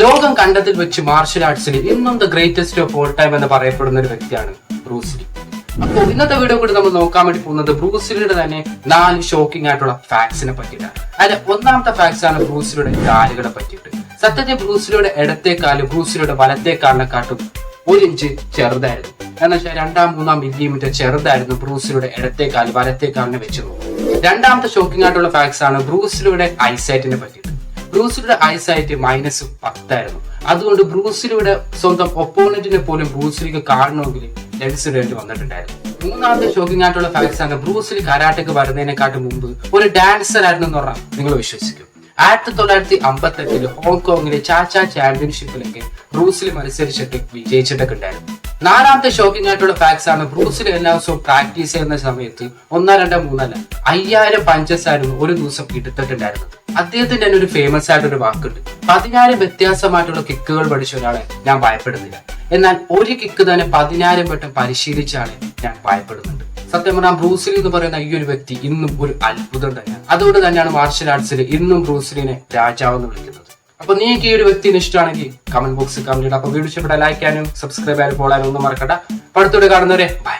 ലോകം കണ്ടതിൽ വെച്ച് മാർഷൽ ആർട്സിൽ ഇന്നും the greatest of all time എന്ന് പറയപ്പെടുന്ന ഒരു വ്യക്തിയാണ് ബ്രൂസ്ലി അപ്പോൾ ഇന്നത്തെ വീഡിയോ കൂടി നമ്മൾ നോക്കാൻ വേണ്ടി പോകുന്നത് ബ്രൂസ്ലിയുടെ തന്നെ നാല് ഷോക്കിംഗ് ആയിട്ടുള്ള ഫാക്സിനെ പറ്റിയിട്ടാണ്. അതിൽ ഒന്നാമത്തെ ഫാക്സ് ആണ് ബ്രൂസ്ലിയുടെ കാലുകളെ പറ്റിയിട്ട്. സത്യത്തിൽ ബ്രൂസ്ലിയുടെ ഇടത്തെ കാൽ ബ്രൂസ്ലിയുടെ വലത്തെ ഒരു ഇഞ്ച് ചെറുതായിരുന്നു. എന്ന് വെച്ചാൽ രണ്ടാം മൂന്നാം മില്ലിമീറ്റർ ചെറുതായിരുന്നു ബ്രൂസിലൂടെ ഇടത്തെ കാൽ വലത്തെ വെച്ച് നോക്കും രണ്ടാമത്തെ ഷോക്കിംഗ് ആയിട്ടുള്ള ഫാക്സ് ആണ് ബ്രൂസിലൂടെ ഐസൈറ്റിനെ പറ്റിയിട്ട്. ബ്രൂസിലൂടെ ഐസൈറ്റ് മൈനസ് പത്തായിരുന്നു. അതുകൊണ്ട് ബ്രൂസിലൂടെ സ്വന്തം ഒപ്പോണന്റിനെ പോലും ബ്രൂസിലേക്ക് കാണണമെങ്കിൽ ലെൻസ് ഇടേണ്ടി വന്നിട്ടുണ്ടായിരുന്നു. മൂന്നാമത്തെ ഷോക്കിംഗ് ആയിട്ടുള്ള ഫാക്സ് ആണ് ബ്രൂസിൽ കരാട്ടയ്ക്ക് വരുന്നതിനെക്കാട്ടും മുമ്പ് ഒരു ഡാൻസർ ആയിരുന്നു എന്ന് പറഞ്ഞാൽ നിങ്ങൾ വിശ്വസിക്കും. ആയിരത്തി തൊള്ളായിരത്തി അമ്പത്തെട്ടിൽ ഹോങ്കോങ്ങിലെ ചാച്ച ചാമ്പ്യൻഷിപ്പിലൊക്കെ ബ്രൂസിൽ മത്സരിച്ചിട്ട് വിജയിച്ചിട്ടൊക്കെ ഉണ്ടായിരുന്നു. നാലാമത്തെ ഷോക്കിംഗ് ആയിട്ടുള്ള ഫാക്സ് ആണ് ബ്രൂസിൽ എല്ലാ ദിവസവും പ്രാക്ടീസ് ചെയ്യുന്ന സമയത്ത് ഒന്നോ രണ്ടോ മൂന്നല്ല അയ്യായിരം പഞ്ചസ് ആയിരുന്നു ഒരു ദിവസം എടുത്തിട്ടുണ്ടായിരുന്നത്. അദ്ദേഹത്തിന്റെ തന്നെ ഒരു ഫേമസ് ആയിട്ടൊരു വാക്കുണ്ട്. പതിനായിരം വ്യത്യാസമായിട്ടുള്ള കിക്കുകൾ പഠിച്ച ഒരാളെ ഞാൻ ഭയപ്പെടുന്നില്ല. എന്നാൽ ഒരു കിക്ക് തന്നെ പതിനായിരം വട്ടം പരിശീലിച്ചാണ് ഞാൻ ഭയപ്പെടുന്നുണ്ട്. സത്യം പറഞ്ഞാൽ ബ്രൂസ്ലി എന്ന് പറയുന്ന ഈ ഒരു വ്യക്തി ഇന്നും ഒരു അത്ഭുതം തന്നെയാണ്. അതുകൊണ്ട് തന്നെയാണ് മാർഷൽ ആർട്സിൽ ഇന്നും ബ്രൂസ്ലിനെ രാജാവ് എന്ന് വിളിക്കുന്നത്. അപ്പൊ നിങ്ങൾക്ക് ഈ ഒരു വ്യക്തി ഇഷ്ടമാണെങ്കിൽ കമന്റ് ബോക്സിൽ കമന്റ് ഇടാം. അപ്പൊ വീഡിയോ ഇഷ്ടപ്പെട്ട ലൈക്ക് ചെയ്യാനും സബ്സ്ക്രൈബ് ചെയ്യാനും ഫോളോ ഒന്നും മറക്കണ്ട. അടുത്തോടെ കാണുന്നവരെ ബൈ